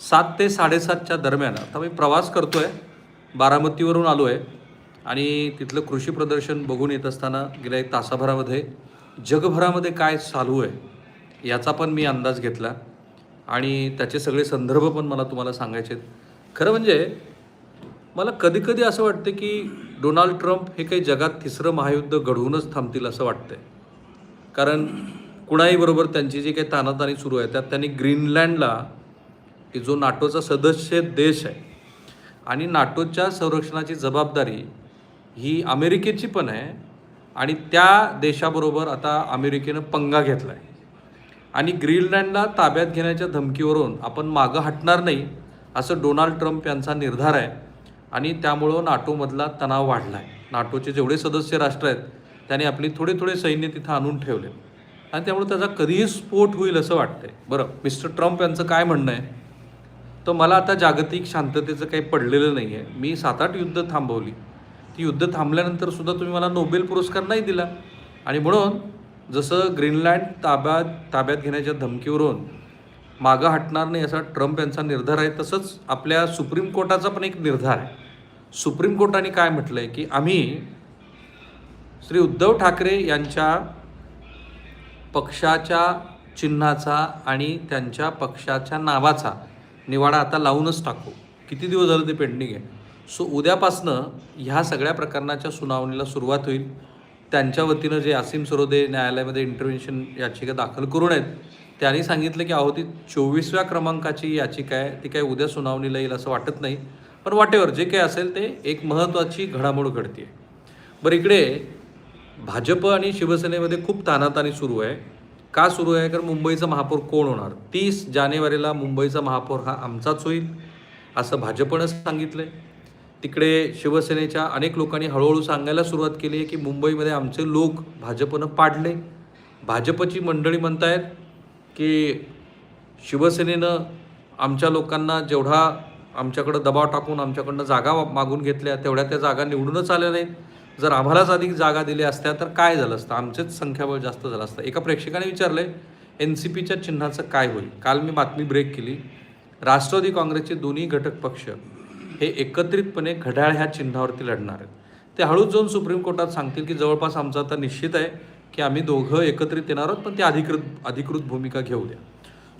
सात ते साडेसातच्या दरम्यान आता मी प्रवास करतो आहे बारामतीवरून आलो आहे आणि तिथलं कृषी प्रदर्शन बघून येत असताना गेल्या एक तासाभरामध्ये जगभरामध्ये काय चालू आहे याचा पण मी अंदाज घेतला आणि त्याचे सगळे संदर्भ पण मला तुम्हाला सांगायचे आहेत. खरं म्हणजे मला कधीकधी असं वाटतं की डोनाल्ड ट्रम्प हे काही जगात तिसरं महायुद्ध घडवूनच थांबतील असं वाटतंय. कारण कुणाहीबरोबर त्यांची जी काही तानातानी सुरू आहे त्यात त्यांनी ग्रीनलँडला की जो नाटोचा सदस्य देश आहे. आणि नाटोच्या संरक्षणाची जबाबदारी ही अमेरिकेची पण आहे आणि त्या देशाबरोबर आता अमेरिकेनं पंगा घेतला आहे आणि ग्रीनलँडला ताब्यात घेण्याच्या धमकीवरून आपण मागं हटणार नाही असं डोनाल्ड ट्रम्प यांचा निर्धार आहे. आणि त्यामुळं नाटोमधला तणाव वाढला आहे नाटोचे जेवढे सदस्य राष्ट्र आहेत त्याने आपली थोडे थोडे सैन्य तिथं आणून ठेवले. आणि त्यामुळे त्याचा कधीही स्फोट होईल असं वाटतंय. बरं मिस्टर ट्रम्प यांचं काय म्हणणं आहे? तर मला आता जागतिक शांततेचं काही पडलेलं नाही आहे मी सात आठ युद्ध थांबवली. ती युद्ध थांबल्यानंतर सुद्धा तुम्ही मला नोबेल पुरस्कार नाही दिला. आणि म्हणून जसं ग्रीनलँड ताब्यात ताब्यात घेण्याच्या धमकीवरून मागं हटणार नाही असा ट्रम्प यांचा निर्धार आहे तसंच आपल्या सुप्रीम कोर्टाचा पण एक निर्धार आहे. सुप्रीम कोर्टाने काय म्हटलं आहे की आम्ही श्री उद्धव ठाकरे यांच्या पक्षाच्या चिन्हाचा आणि त्यांच्या पक्षाच्या नावाचा निवाडा आता लावूनच टाकू. किती दिवस झालं ते पेंडिंग आहे. सो उद्यापासनं ह्या सगळ्या प्रकरणाच्या सुनावणीला सुरुवात होईल. त्यांच्या वतीनं जे असीम सरोदे न्यायालयामध्ये इंटरव्हेन्शन याचिका दाखल करून आहेत त्यांनी सांगितलं की अहो ती चोवीसव्या क्रमांकाची याचिका आहे. ती काय उद्या सुनावणीला येईल असं वाटत नाही. पण वाटेवर जे काही असेल ते एक महत्त्वाची घडामोड घडते बरं इकडे भाजप आणि शिवसेनेमध्ये खूप तानातानी सुरू आहे. का सुरू आहे? कारण मुंबईचा महापौर कोण होणार? तीस जानेवारीला मुंबईचा महापौर हा आमचाच होईल असं भाजपनं आहे तिकडे शिवसेनेच्या अनेक लोकांनी हळूहळू सांगायला सुरुवात केली आहे की मुंबईमध्ये आमचे लोक भाजपनं पाडले. भाजपची मंडळी म्हणतायत की शिवसेनेनं आमच्या लोकांना जेवढा आमच्याकडं दबाव टाकून आमच्याकडनं जागा मागून घेतल्या तेवढ्या त्या जागा निवडूनच आल्या नाहीत. जर आम्हालाच अधिक जागा दिल्या असत्या तर काय झालं असतं? आमचेच संख्याबळ जास्त झालं असतं. एका प्रेक्षकाने विचारलंय एन सी पीच्या चिन्हाचं काय होईल? काल मी बातमी ब्रेक केली. राष्ट्रवादी काँग्रेसचे दोन्ही घटक पक्ष हे एकत्रितपणे घड्याळ ह्या चिन्हावरती लढणार आहेत. ते हळूच जाऊन सुप्रीम कोर्टात सांगतील की जवळपास आमचं आता निश्चित आहे की आम्ही दोघं एकत्रित येणार आहोत पण ते अधिकृत अधिकृत भूमिका घेऊ द्या.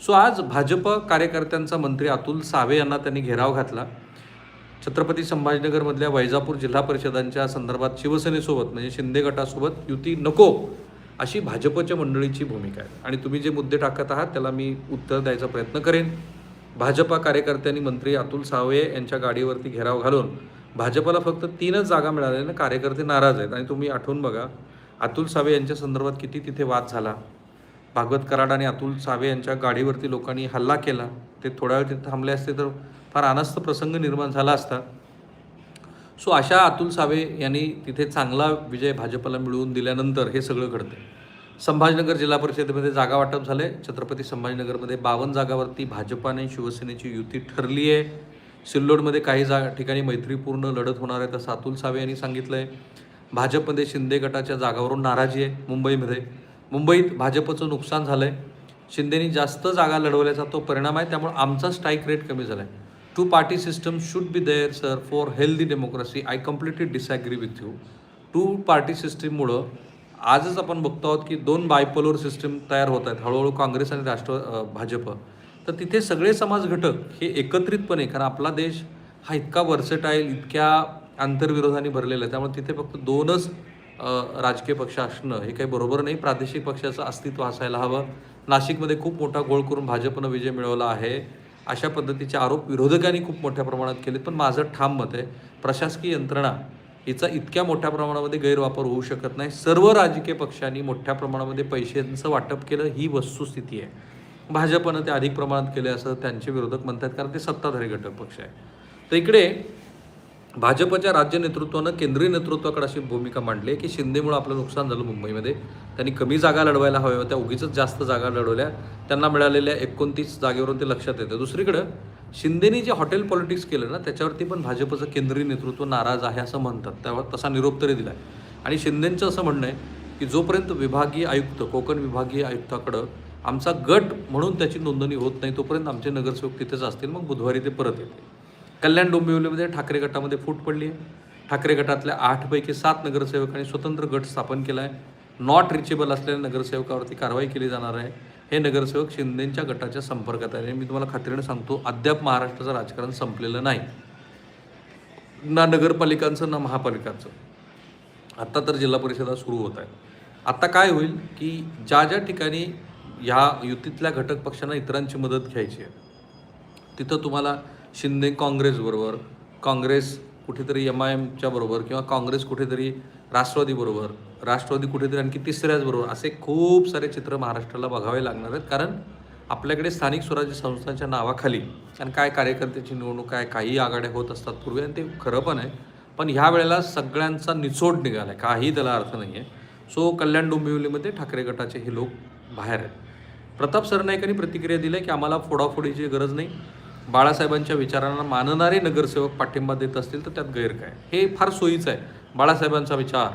सो आज भाजप कार्यकर्त्यांचा मंत्री अतुल सावे यांना त्यांनी घेराव घातला. छत्रपती संभाजीनगरमधल्या वैजापूर जिल्हा परिषदांच्या संदर्भात शिवसेनेसोबत म्हणजे शिंदे गटासोबत युती नको अशी भाजपच्या मंडळीची भूमिका आहे. आणि तुम्ही जे मुद्दे टाकत आहात त्याला मी उत्तर द्यायचा प्रयत्न करेन. भाजपा कार्यकर्त्यांनी मंत्री अतुल सावे यांच्या गाडीवरती घेराव घालून भाजपला फक्त तीनच जागा मिळाल्यानं कार्यकर्ते नाराज आहेत. आणि तुम्ही आठवून बघा अतुल सावे यांच्या संदर्भात किती तिथे वाद झाला. भागवत कराड आणि अतुल सावे यांच्या गाडीवरती लोकांनी हल्ला केला. ते थोड्या वेळ तिथे थांबले असते तर फार अनास्थ प्रसंग निर्माण झाला असता. सो अशा अतुल सावे यांनी तिथे चांगला विजय भाजपला मिळवून दिल्यानंतर हे सगळं घडतं. संभाजीनगर जिल्हा परिषदेमध्ये जागा वाटप झाले. छत्रपती संभाजीनगरमध्ये बावन्न जागावरती भाजपाने शिवसेनेची युती ठरली आहे. सिल्लोडमध्ये काही जा ठिकाणी मैत्रीपूर्ण लढत होणार आहे तसं अतुल सावे यांनी सांगितलं आहे भाजपमध्ये शिंदे गटाच्या जागावरून नाराजी आहे मुंबईमध्ये. मुंबईत भाजपचं नुकसान झालं आहे शिंदेनी जास्त जागा लढवल्याचा तो परिणाम आहे. त्यामुळे आमचा स्ट्राईक रेट कमी झाला आहे two party system should be there sir for healthy democracy I completely disagree with you two party सिस्टीममुळं आजच आपण बघतो आहोत की दोन बायपोलर सिस्टीम तयार होत आहेत. हळूहळू काँग्रेस आणि राष्ट्र भाजप. तर तिथे सगळे समाज घटक हे एकत्रितपणे कारण आपला देश हा इतका वर्सेटाईल इतक्या आंतरविरोधाने भरलेला आहे. त्यामुळे तिथे फक्त दोनच राजकीय पक्ष असणं हे काही बरोबर नाही. प्रादेशिक पक्षाचं अस्तित्व असायला हवं. नाशिकमध्ये खूप मोठा गोळ करून भाजपनं विजय मिळवला आहे. अशा पद्धतीचे आरोप विरोधकांनी खूप मोठ्या प्रमाणात केले पण माझं ठाम मत आहे प्रशासकीय यंत्रणा हिचा इतक्या मोठ्या प्रमाणामध्ये गैरवापर होऊ शकत नाही. सर्व राजकीय पक्षांनी मोठ्या प्रमाणामध्ये पैशांचं वाटप केलं. ही वस्तुस्थिती आहे. भाजपनं ते अधिक प्रमाणात केले असं त्यांचे विरोधक म्हणतात कारण ते सत्ताधारी घटक पक्ष आहे. तर इकडे भाजपच्या राज्य नेतृत्वानं केंद्रीय नेतृत्वाकडे अशी भूमिका मांडली आहे की शिंदेमुळे आपलं नुकसान झालं मुंबईमध्ये. त्यांनी कमी जागा लढवायला हव्या होत्या उगीच जास्त जागा लढवल्या. त्यांना मिळालेल्या एकोणतीस जागेवरून ते लक्षात येतं. दुसरीकडं शिंदेनी जे हॉटेल पॉलिटिक्स केलं ना त्याच्यावरती पण भाजपचं केंद्रीय नेतृत्व नाराज आहे असं म्हणतात. त्यावर तसा निरोप तरी दिला आहे आणि शिंदेंचं असं म्हणणं आहे की जोपर्यंत विभागीय आयुक्त कोकण विभागीय आयुक्ताकडं आमचा गट म्हणून त्याची नोंदणी होत नाही तोपर्यंत आमचे नगरसेवक तिथेच असतील मग बुधवारी ते परत येतील. कल्याण डोंबिवलीमध्ये ठाकरे गटामध्ये फूट पडली आहे. ठाकरे गटातल्या आठपैकी सात नगरसेवकांनी स्वतंत्र गट स्थापन केला आहे नॉट रिचेबल असलेल्या नगरसेवकावरती कारवाई केली जाणार आहे. हे नगरसेवक शिंदेंच्या गटाच्या संपर्कात आहे मी तुम्हाला खात्रीने सांगतो अद्याप महाराष्ट्राचं राजकारण संपलेलं नाही. ना नगरपालिकांचं ना महापालिकांचं. आत्ता तर जिल्हा परिषदा सुरू होत आहेत. आत्ता काय होईल की ज्या ज्या ठिकाणी ह्या युतीतल्या घटक पक्षांना इतरांची मदत घ्यायची आहे तिथं तुम्हाला शिंदे काँग्रेसबरोबर काँग्रेस कुठेतरी एम आय एमच्या बरोबर किंवा काँग्रेस कुठेतरी राष्ट्रवादीबरोबर राष्ट्रवादी कुठेतरी आणखी तिसऱ्याचबरोबर असे खूप सारे चित्र महाराष्ट्राला बघावे लागणार आहेत. कारण आपल्याकडे स्थानिक स्वराज्य संस्थांच्या नावाखाली आणि काय कार्यकर्त्याची निवडणूक आहे काही आघाड्या होत असतात पूर्वी आणि ते खरं पण आहे. पण ह्या वेळेला सगळ्यांचा निचोड निघाला आहे काही त्याला अर्थ नाही आहे सो कल्याण डोंबिवलीमध्ये ठाकरे गटाचे हे लोक बाहेर आहेत. प्रताप सरनाईकांनी प्रतिक्रिया दिली की आम्हाला फोडाफोडीची गरज नाही. बाळासाहेबांच्या विचारांना मानणारे नगरसेवक पाठिंबा देत असतील तर त्यात गैर काय हे फार सोयीचं आहे. बाळासाहेबांचा विचार.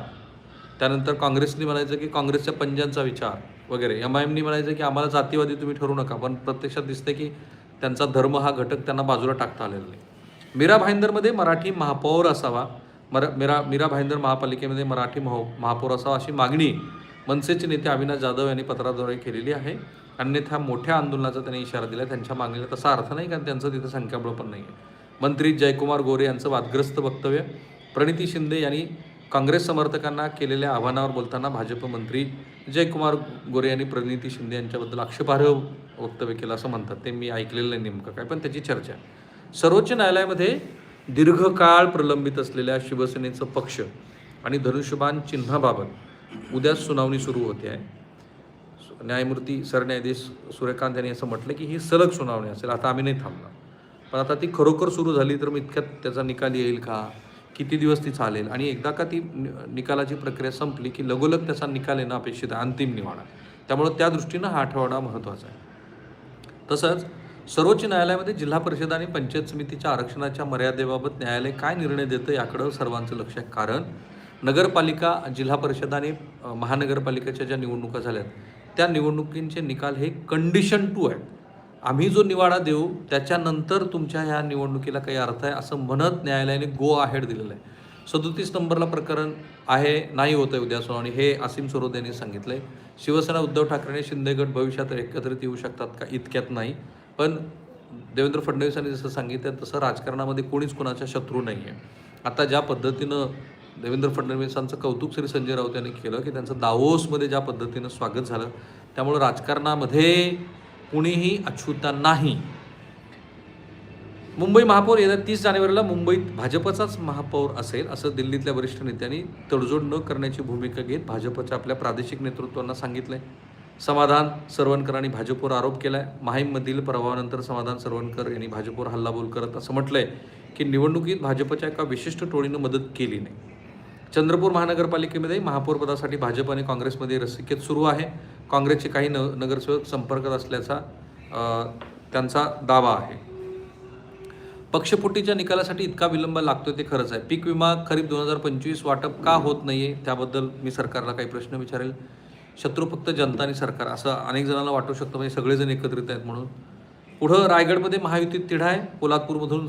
त्यानंतर काँग्रेसनी म्हणायचं की काँग्रेसच्या पंजांचा विचार वगैरे. एम आय एमनी म्हणायचं की आम्हाला जातीवादी तुम्ही ठरू नका पण प्रत्यक्षात दिसते की त्यांचा धर्म हा घटक त्यांना बाजूला टाकता आलेला नाही. मीरा भाईंदरमध्ये मराठी महापौर असावा. मरा मीरा मीरा भाईंदर महापालिकेमध्ये मराठी महो महापौर असावा अशी मागणी मनसेचे नेते अविनाश जाधव यांनी पत्राद्वारे केलेली आहे. अन्यथा मोठ्या आंदोलनाचा त्यांनी इशारा दिला त्यांच्या मागणीला तसा अर्थ नाही कारण त्यांचं तिथं संख्याबळ पण नाही आहे मंत्री जयकुमार गोरे यांचं वादग्रस्त वक्तव्य. प्रणिती शिंदे यांनी काँग्रेस समर्थकांना केलेल्या आव्हानावर बोलताना भाजप मंत्री जयकुमार गोरे यांनी प्रणिती शिंदे यांच्याबद्दल आक्षेपार्ह वक्तव्य केलं असं म्हणतात. ते मी ऐकलेलं नाही नेमकं काय पण त्याची चर्चा. आहे सर्वोच्च न्यायालयामध्ये दीर्घकाळ प्रलंबित असलेल्या शिवसेनेचं पक्ष आणि धनुष्यबान चिन्हाबाबत उद्याच सुनावणी सुरू होते आहे. न्यायमूर्ती सरन्यायाधीश सूर्यकांत यांनी असं म्हटलं की ही सलग सुनावणी असेल आता आम्ही नाही थांबणार. पण आता ती खरोखर सुरू झाली तर मग इतक्यात त्याचा निकाल येईल का? किती दिवस ती चालेल? आणि एकदा का ती निकालाची प्रक्रिया संपली की लगोलग त्याचा निकाल येणं अपेक्षित आहे अंतिम निवाडा. त्यामुळं त्या दृष्टीनं हा आठवडा महत्त्वाचा आहे. तसंच सर्वोच्च न्यायालयामध्ये जिल्हा परिषद आणि पंचायत समितीच्या आरक्षणाच्या मर्यादेबाबत न्यायालय काय निर्णय देतं याकडं सर्वांचं लक्ष आहे. कारण नगरपालिका जिल्हा परिषद आणि महानगरपालिकेच्या ज्या निवडणुका झाल्यात त्या निवडणुकींचे निकाल हे कंडिशन टू आहेत. आम्ही जो निवाडा देऊ त्याच्यानंतर तुमच्या ह्या निवडणुकीला काही अर्थ आहे असं म्हणत न्यायालयाने गो आहेड दिलेलं आहे. सदोतीस नंबरला प्रकरण आहे नाही होतं उद्या सुनावणी हे असीम सरोद यांनी सांगितलं आहे शिवसेना उद्धव ठाकरे शिंदे गट भविष्यात एकत्रित येऊ शकतात का? इतक्यात नाही. पण देवेंद्र फडणवीसांनी जसं सांगितलं तसं राजकारणामध्ये कोणीच कोणाचा शत्रू नाही आहे आता ज्या पद्धतीनं देवेंद्र फडणवीसांचं कौतुक श्री संजय राऊत यांनी केलं की त्यांचं दावोसमध्ये ज्या पद्धतीनं स्वागत झालं त्यामुळं राजकारणामध्ये कुणीही अछूता नाही. मुंबई महापौर येत्या तीस जानेवारीला मुंबईत भाजपचाच महापौर असेल असं दिल्लीतल्या वरिष्ठ नेत्यांनी तडजोड न करण्याची भूमिका घेत भाजपच्या आपल्या प्रादेशिक नेतृत्वांना सांगितलंय. समाधान सरवणकर आणि भाजपवर आरोप केलाय. माहीममधील प्रभावानंतर समाधान सरवणकर यांनी भाजपवर हल्लाबोल करत असं म्हटलंय की निवडणुकीत भाजपच्या एका विशिष्ट टोळीनं मदत केली नाही. चंद्रपूर महानगरपालिकेमध्ये महापौरपदासाठी भाजप आणि काँग्रेसमध्ये रसिकेत सुरू आहे. काँग्रेसचे काही न नगरसेवक संपर्कात असल्याचा त्यांचा दावा आहे. पक्षफुटीच्या निकालासाठी इतका विलंब लागतोय ते खरंच आहे. पीक विमा खरीप दोन हजार पंचवीस वाटप का होत नाही आहे त्याबद्दल मी सरकारला काही प्रश्न विचारेल. शत्रू फक्त जनता आणि सरकार असं अनेक जणांना वाटू शकतं म्हणजे सगळेजण एकत्रित आहेत म्हणून. पुढं रायगडमध्ये महायुतीत तिढा आहे. कोल्हापूरमधून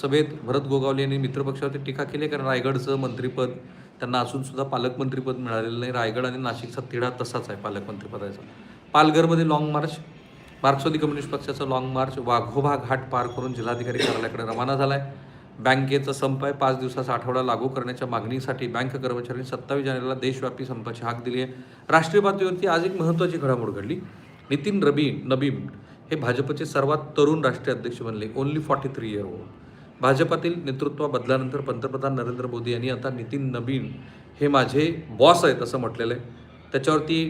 सभेत भरत गोगावले यांनी मित्रपक्षावरती टीका केली कारण रायगडचं मंत्रिपद त्यांना असून सुद्धा पालकमंत्रीपद मिळालेलं नाही. रायगड आणि नाशिकचा तिढा तसाच आहे पालकमंत्रीपदाचा पालघरमध्ये लाँग मार्च मार्क्सवादी कम्युनिस्ट पक्षाचा लाँग मार्च वाघोबा घाट पार करून जिल्हाधिकारी कार्यालयाकडे रवाना झाला आहे बँकेचा संप आहे. पाच दिवसाचा आठवडा लागू करण्याच्या मागणीसाठी बँक कर्मचाऱ्यांनी सत्तावीस जानेवारीला देशव्यापी संपाची हाक दिली आहे. राष्ट्रीय पातळीवरती आज एक महत्त्वाची घडामोड घडली. नितीन रबी नबीम हे भाजपचे सर्वात तरुण राष्ट्रीय अध्यक्ष बनले. Only forty three year old भाजपातील नेतृत्व बदल्यानंतर पंतप्रधान नरेंद्र मोदी यांनी आता नितीन नवीन हे माझे बॉस आहेत असं म्हटलेलं आहे. त्याच्यावरती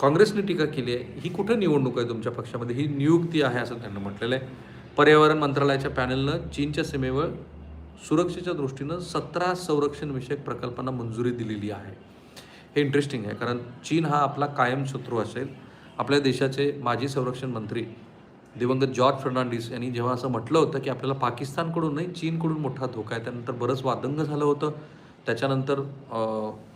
काँग्रेसने टीका केली आहे. ही कुठं निवडणूक आहे तुमच्या पक्षामध्ये? ही नियुक्ती आहे असं त्यांनी म्हटलेलं आहे. पर्यावरण मंत्रालयाच्या पॅनलनं चीनच्या सीमेवर सुरक्षेच्या दृष्टीनं सतरा संरक्षणविषयक प्रकल्पांना मंजुरी दिलेली आहे. हे इंटरेस्टिंग आहे कारण चीन हा आपला कायम शत्रू असेल. आपल्या देशाचे माजी संरक्षण मंत्री दिवंगत जॉर्ज फर्नांडिस यांनी जेव्हा असं म्हटलं होतं की आपल्याला पाकिस्तानकडून नाही चीनकडून मोठा धोका आहे त्यानंतर बरंच वादंग झालं होतं. त्याच्यानंतर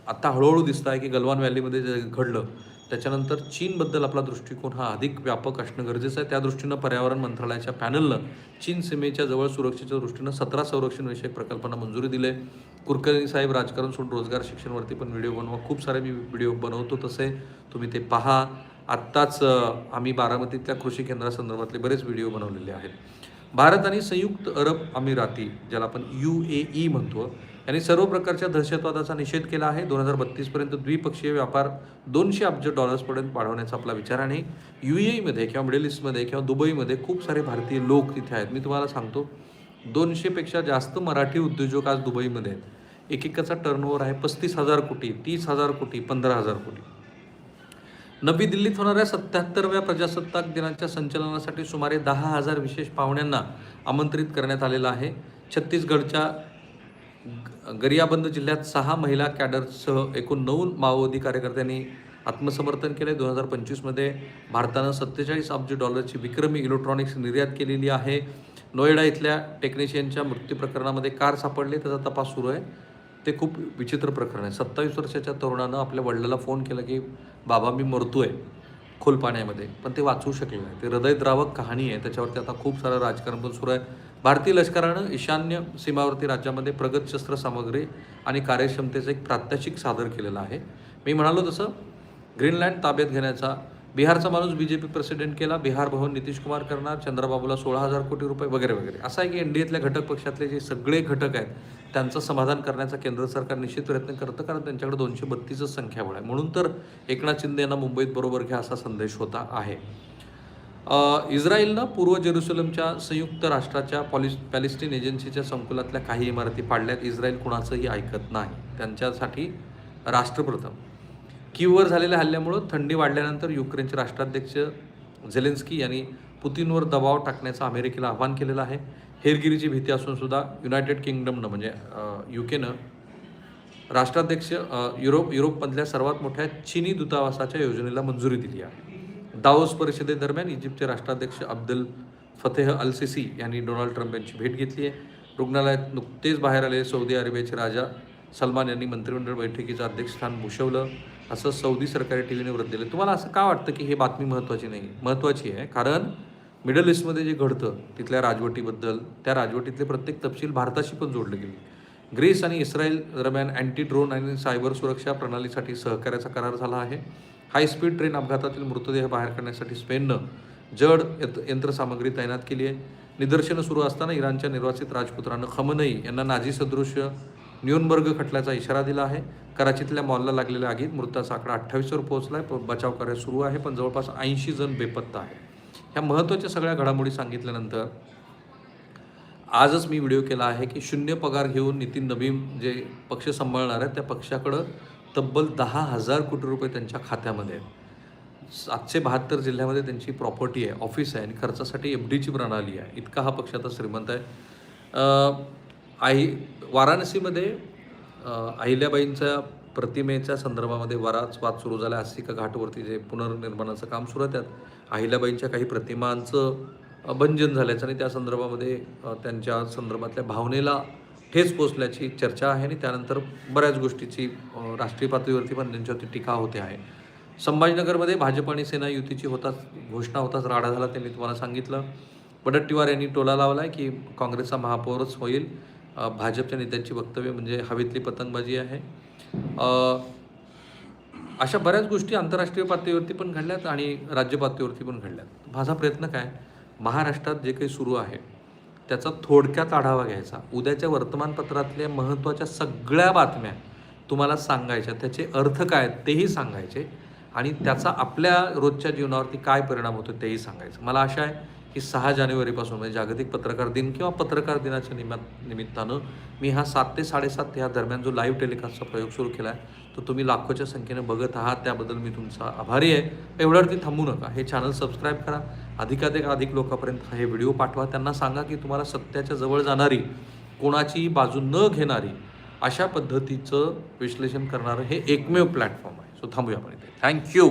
आत्ता हळूहळू दिसतं आहे की गलवान व्हॅलीमध्ये जे घडलं त्याच्यानंतर चीनबद्दल आपला दृष्टिकोन हा अधिक व्यापक असणं गरजेचं आहे. त्या दृष्टीनं पर्यावरण मंत्रालयाच्या पॅनलनं चीन सीमेच्या जवळ सुरक्षेच्या दृष्टीनं सतरा संरक्षण विषयक प्रकल्पांना मंजुरी दिली कुलकर्णी साहेब राजकारण सोडून रोजगार शिक्षणवरती पण व्हिडिओ बनवा. खूप सारे मी व्हिडिओ बनवतो तसे. तुम्ही ते पहा. आत्ताच आम्ही बारामतीतल्या कृषी केंद्रासंदर्भातले बरेच व्हिडिओ बनवलेले आहेत. भारत आणि संयुक्त अरब अमिराती ज्याला आपण यू ए ई म्हणतो यांनी सर्व प्रकारच्या दहशतवादाचा निषेध केला आहे. दोन हजार बत्तीसपर्यंत द्विपक्षीय व्यापार दोनशे अब्ज डॉलर्सपर्यंत वाढवण्याचा आपला विचार आहे आणि यू ए ईमध्ये किंवा मिडल ईस्टमध्ये किंवा दुबईमध्ये खूप सारे भारतीय लोक तिथे आहेत. मी तुम्हाला सांगतो दोनशेपेक्षा जास्त मराठी उद्योजक आज दुबईमध्ये आहेत. एकेकाचा टर्नओव्हर आहे पस्तीस हजार कोटी तीस हजार कोटी पंधरा हजार कोटी. नवी दिल्लीत होणाऱ्या सत्याहत्तरव्या प्रजासत्ताक दिनाच्या संचलनासाठी सुमारे दहा हजार विशेष पाहुण्यांना आमंत्रित करण्यात आलेलं आहे. छत्तीसगडच्या ग- गरियाबंद जिल्ह्यात सहा महिला कॅडरसह एकूण नऊ माओवादी कार्यकर्त्यांनी आत्मसमर्थन केले दोन हजार पंचवीसमध्ये भारतानं सत्तेचाळीस अब्ज डॉलरची विक्रमी इलेक्ट्रॉनिक्स निर्यात केलेली आहे. नोएडा इथल्या टेक्निशियनच्या मृत्यू प्रकरणामध्ये कार सापडली. त्याचा तपास सुरू आहे. ते खूप विचित्र प्रकरण आहे. सत्तावीस वर्षाच्या तरुणानं आपल्या वडिलाला फोन केला की बाबा मी मरतो आहे खोल पाण्यामध्ये. पण ते वाचू शकले नाही. ते हृदयद्रावक कहाणी आहे. त्याच्यावरती आता खूप सारं राजकारण पण सुरू आहे. भारतीय लष्करानं ईशान्य सीमावर्ती राज्यामध्ये प्रगत शस्त्र सामग्री आणि कार्यक्षमतेचं एक प्रात्यक्षिक सादर केलेलं आहे. मी म्हणालो तसं ग्रीनलँड ताब्यात घेण्याचा बिहारचा माणूस बी जे पी प्रेसिडेंट केला बिहार भवन नितीश कुमार करणार चंद्रबाबूला सोळा हजार कोटी रुपये वगैरे वगैरे. असं आहे की एन डी एतल्या घटक पक्षातले जे सगळे घटक आहेत त्यांचं समाधान करण्याचा केंद्र सरकार निश्चित प्रयत्न करतं कारण त्यांच्याकडे दोनशे बत्तीसच संख्याबळ आहे. म्हणून तर एकनाथ शिंदे यांना मुंबईत बरोबर घ्या असा संदेश होता आहे. इस्रायलनं पूर्व जेरुसलमच्या संयुक्त राष्ट्राच्या पॉलिस पॅलेस्टिन एजन्सीच्या संकुलातल्या काही इमारती पाडल्यात. इस्रायल कुणाचंही ऐकत नाही. त्यांच्यासाठी राष्ट्रप्रथम. कीववर झालेल्या हल्ल्यामुळं थंडी वाढल्यानंतर युक्रेनचे राष्ट्राध्यक्ष झेलेन्स्की यांनी पुतीनवर दबाव टाकण्याचं अमेरिकेला आवाहन केलेलं आहे. हेरगिरीची भीती असून सुद्धा युनायटेड किंगडमनं म्हणजे यू केनं राष्ट्राध्यक्ष युरोप युरोपमधल्या सर्वात मोठ्या चिनी दूतावासाच्या योजनेला मंजुरी दिली आहे. दाओस परिषदेदरम्यान इजिप्तचे राष्ट्राध्यक्ष अब्दुल फतेह अल सिसी यांनी डोनाल्ड ट्रम्प यांची भेट घेतली आहे. रुग्णालयात नुकतेच बाहेर आलेले सौदी अरेबियाचे राजा सलमान यांनी मंत्रिमंडळ बैठकीचं अध्यक्षस्थान भूषवलं. असं सौदी सरकारी टी व्हीने वृत्त दिलं. तुम्हाला असं का वाटतं की हे बातमी महत्त्वाची नाही? महत्त्वाची आहे. कारण मिडल ईस्टमध्ये जे घडतं तिथल्या राजवटीबद्दल त्या राजवटीतले प्रत्येक तपशील भारताशी पण जोडले गेले. ग्रीस आणि इस्रायल दरम्यान अँटी ड्रोन आणि सायबर सुरक्षा प्रणालीसाठी सहकार्याचा करार झाला आहे. हायस्पीड ट्रेन अपघातातील मृतदेह बाहेर काढण्यासाठी स्पेननं जड यंत्रसामग्री तैनात केली आहे. निदर्शनं सुरू असताना इराणच्या निर्वाचित राजपुत्रानं खमनई यांना नाझी सदृश्य न्यूनबर्ग खटल्याचा इशारा दिला आहे. कराचीतल्या मॉलला लागलेल्या आगीत मृताचा आकडा अठ्ठावीसवर पोहोचला आहे बचाव कार्य सुरू आहे पण जवळपास ऐंशी जण बेपत्ता आहे ह्या महत्त्वाच्या सगळ्या घडामोडी सांगितल्यानंतर आजच मी व्हिडिओ केला आहे की शून्य पगार घेऊन नितीन नवीन जे पक्ष सांभाळणार आहेत त्या पक्षाकडं तब्बल दहा हजार कोटी रुपये त्यांच्या खात्यामध्ये आहेत. सातशे बहात्तर जिल्ह्यामध्ये त्यांची प्रॉपर्टी आहे ऑफिस आहे आणि खर्चासाठी एफ डीची प्रणाली आहे. इतका हा पक्ष आता श्रीमंत आहे. आई वाराणसीमध्ये अहिल्याबाईंच्या प्रतिमेच्या संदर्भामध्ये वराच वाद सुरू झाला. आहे घाटवरती जे पुनर्निर्माणाचं काम सुरू आहे त्यात अहिल्याबाईंच्या काही प्रतिमांचं भंजन झाल्याचं आणि त्या संदर्भामध्ये त्यांच्या संदर्भातल्या भावनेला ठेच पोचल्याची चर्चा आहे आणि त्यानंतर बऱ्याच गोष्टीची राष्ट्रीय पातळीवरती पण त्यांच्यावरती टीका होते आहे. संभाजीनगरमध्ये भाजप आणि सेना युतीची होताच घोषणा होताच राडा झाला ते मी तुम्हाला सांगितलं. वडट्टीवार यांनी टोला लावला आहे की काँग्रेसचा महापौरच होईल. भाजपच्या नेत्यांची वक्तव्य म्हणजे हवेतली पतंगबाजी आहे. अशा बऱ्याच गोष्टी आंतरराष्ट्रीय पातळीवरती पण घडल्यात आणि राज्य पातळीवरती पण घडल्यात. माझा प्रयत्न काय? महाराष्ट्रात जे काही सुरू आहे त्याचा थोडक्यात आढावा घ्यायचा. उद्याच्या वर्तमानपत्रातल्या महत्त्वाच्या सगळ्या बातम्या तुम्हाला सांगायच्या. त्याचे अर्थ काय आहेत तेही सांगायचे आणि त्याचा आपल्या रोजच्या जीवनावरती काय परिणाम होतो तेही सांगायचं. मला आशा आहे की सहा जानेवारीपासून म्हणजे जागतिक पत्रकार दिन किंवा पत्रकार दिनाच्या निमित्त निमित्तानं मी हा सात ते साडेसात या दरम्यान जो लाईव्ह टेलिकास्टचा प्रयोग सुरू केला आहे तो तुम्ही लाखोच्या संख्येने बघत आहात. त्याबद्दल मी तुमचा आभारी आहे. एवढ्यावरती थांबू नका. हे चॅनल सबस्क्राईब करा. अधिकाधिक अधिक लोकांपर्यंत हे व्हिडिओ पाठवा. त्यांना सांगा की तुम्हाला सत्याच्या जवळ जाणारी कोणाची बाजू न घेणारी अशा पद्धतीचं विश्लेषण करणारं हे एकमेव प्लॅटफॉर्म आहे. सो थांबूया आपण इथे. थँक्यू